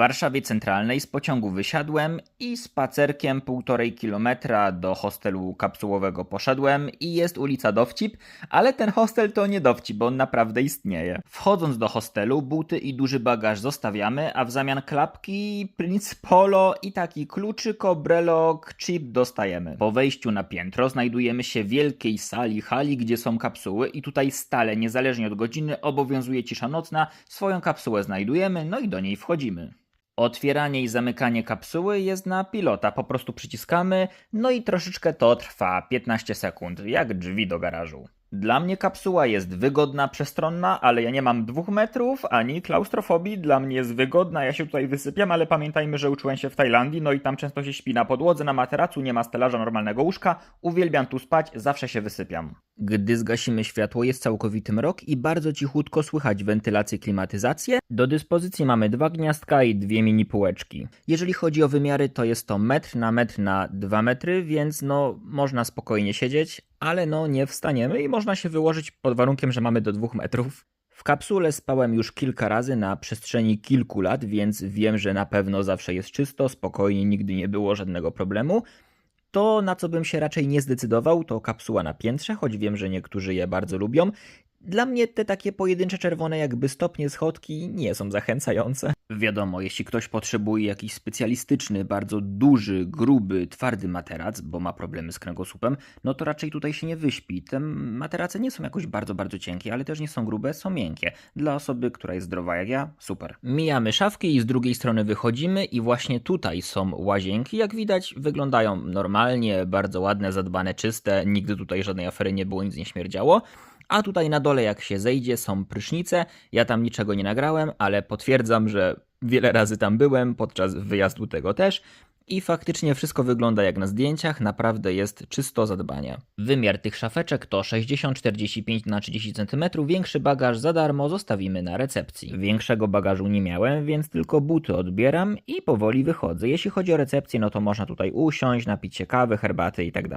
Warszawie Centralnej z pociągu wysiadłem i spacerkiem półtorej kilometra do hostelu kapsułowego poszedłem i jest ulica Dowcip, ale ten hostel to nie Dowcip, bo on naprawdę istnieje. Wchodząc do hostelu, buty i duży bagaż zostawiamy, a w zamian klapki, Prince Polo i taki kluczyk, obrelok, chip dostajemy. Po wejściu na piętro znajdujemy się w wielkiej sali, hali, gdzie są kapsuły i tutaj stale, niezależnie od godziny, obowiązuje cisza nocna, swoją kapsułę znajdujemy, no i do niej wchodzimy. Otwieranie i zamykanie kapsuły jest na pilota, po prostu przyciskamy, no i troszeczkę to trwa 15 sekund, jak drzwi do garażu. Dla mnie kapsuła jest wygodna, przestronna, ale ja nie mam dwóch metrów ani klaustrofobii. Dla mnie jest wygodna, ja się tutaj wysypiam, ale pamiętajmy, że uczyłem się w Tajlandii, no i tam często się śpi na podłodze, na materacu, nie ma stelaża normalnego łóżka. Uwielbiam tu spać, zawsze się wysypiam. Gdy zgasimy światło, jest całkowity mrok i bardzo cichutko słychać wentylację, klimatyzację. Do dyspozycji mamy dwa gniazdka i dwie mini półeczki. Jeżeli chodzi o wymiary, to jest to metr na metr na dwa metry, więc no można spokojnie siedzieć, ale no nie wstaniemy i można się wyłożyć pod warunkiem, że mamy do dwóch metrów. W kapsule spałem już kilka razy na przestrzeni kilku lat, więc wiem, że na pewno zawsze jest czysto, spokojnie, nigdy nie było żadnego problemu. To, na co bym się raczej nie zdecydował, to kapsuła na piętrze, choć wiem, że niektórzy je bardzo lubią. Dla mnie te takie pojedyncze czerwone jakby stopnie schodki nie są zachęcające. Wiadomo, jeśli ktoś potrzebuje jakiś specjalistyczny, bardzo duży, gruby, twardy materac, bo ma problemy z kręgosłupem, no to raczej tutaj się nie wyśpi. Te materace nie są jakoś bardzo, bardzo cienkie, ale też nie są grube, są miękkie. Dla osoby, która jest zdrowa jak ja, super. Mijamy szafki i z drugiej strony wychodzimy i właśnie tutaj są łazienki. Jak widać wyglądają normalnie, bardzo ładne, zadbane, czyste. Nigdy tutaj żadnej afery nie było, nic nie śmierdziało. A tutaj na dole, jak się zejdzie, są prysznice. Ja tam niczego nie nagrałem, ale potwierdzam, że wiele razy tam byłem, podczas wyjazdu tego też. I faktycznie wszystko wygląda jak na zdjęciach, naprawdę jest czysto zadbanie. Wymiar tych szafeczek to 60-45 na 30 cm, większy bagaż za darmo zostawimy na recepcji. Większego bagażu nie miałem, więc tylko buty odbieram i powoli wychodzę. Jeśli chodzi o recepcję, no to można tutaj usiąść, napić się kawy, herbaty i tak.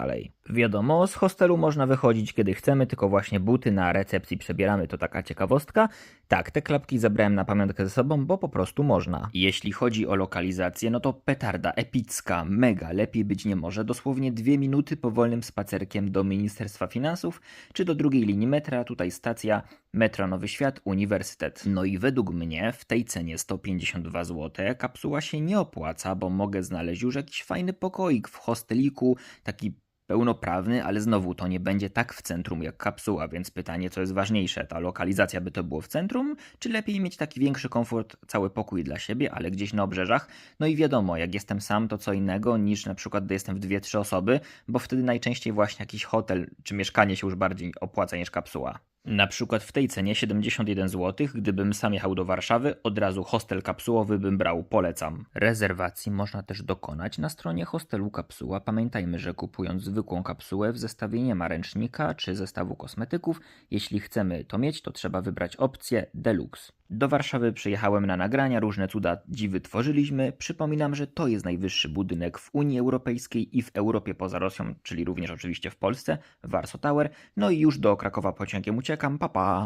Wiadomo, z hostelu można wychodzić kiedy chcemy, tylko właśnie buty na recepcji przebieramy, to taka ciekawostka. Tak, te klapki zabrałem na pamiątkę ze sobą, bo po prostu można. Jeśli chodzi o lokalizację, no to petarda, epicka, mega, lepiej być nie może. Dosłownie dwie minuty powolnym spacerkiem do Ministerstwa Finansów, czy do drugiej linii metra, tutaj stacja Metro Nowy Świat, Uniwersytet. No i według mnie w tej cenie 152 zł kapsuła się nie opłaca, bo mogę znaleźć już jakiś fajny pokoik w hosteliku, taki pełnoprawny, ale znowu to nie będzie tak w centrum jak kapsuła, więc pytanie, co jest ważniejsze, ta lokalizacja by to było w centrum, czy lepiej mieć taki większy komfort, cały pokój dla siebie, ale gdzieś na obrzeżach? No i wiadomo, jak jestem sam, to co innego niż na przykład, gdy jestem w dwie, trzy osoby, bo wtedy najczęściej właśnie jakiś hotel czy mieszkanie się już bardziej opłaca niż kapsuła. Na przykład w tej cenie 71 zł, gdybym sam jechał do Warszawy, od razu hostel kapsułowy bym brał, polecam. Rezerwacji można też dokonać na stronie hostelu kapsuła. Pamiętajmy, że kupując zwykłą kapsułę w zestawie nie ma ręcznika czy zestawu kosmetyków. Jeśli chcemy to mieć, to trzeba wybrać opcję Deluxe. Do Warszawy przyjechałem na nagrania, różne cuda dziwy tworzyliśmy. Przypominam, że to jest najwyższy budynek w Unii Europejskiej i w Europie poza Rosją, czyli również oczywiście w Polsce, Warsaw Tower. No i już do Krakowa pociągiem uciekam, papa. Pa.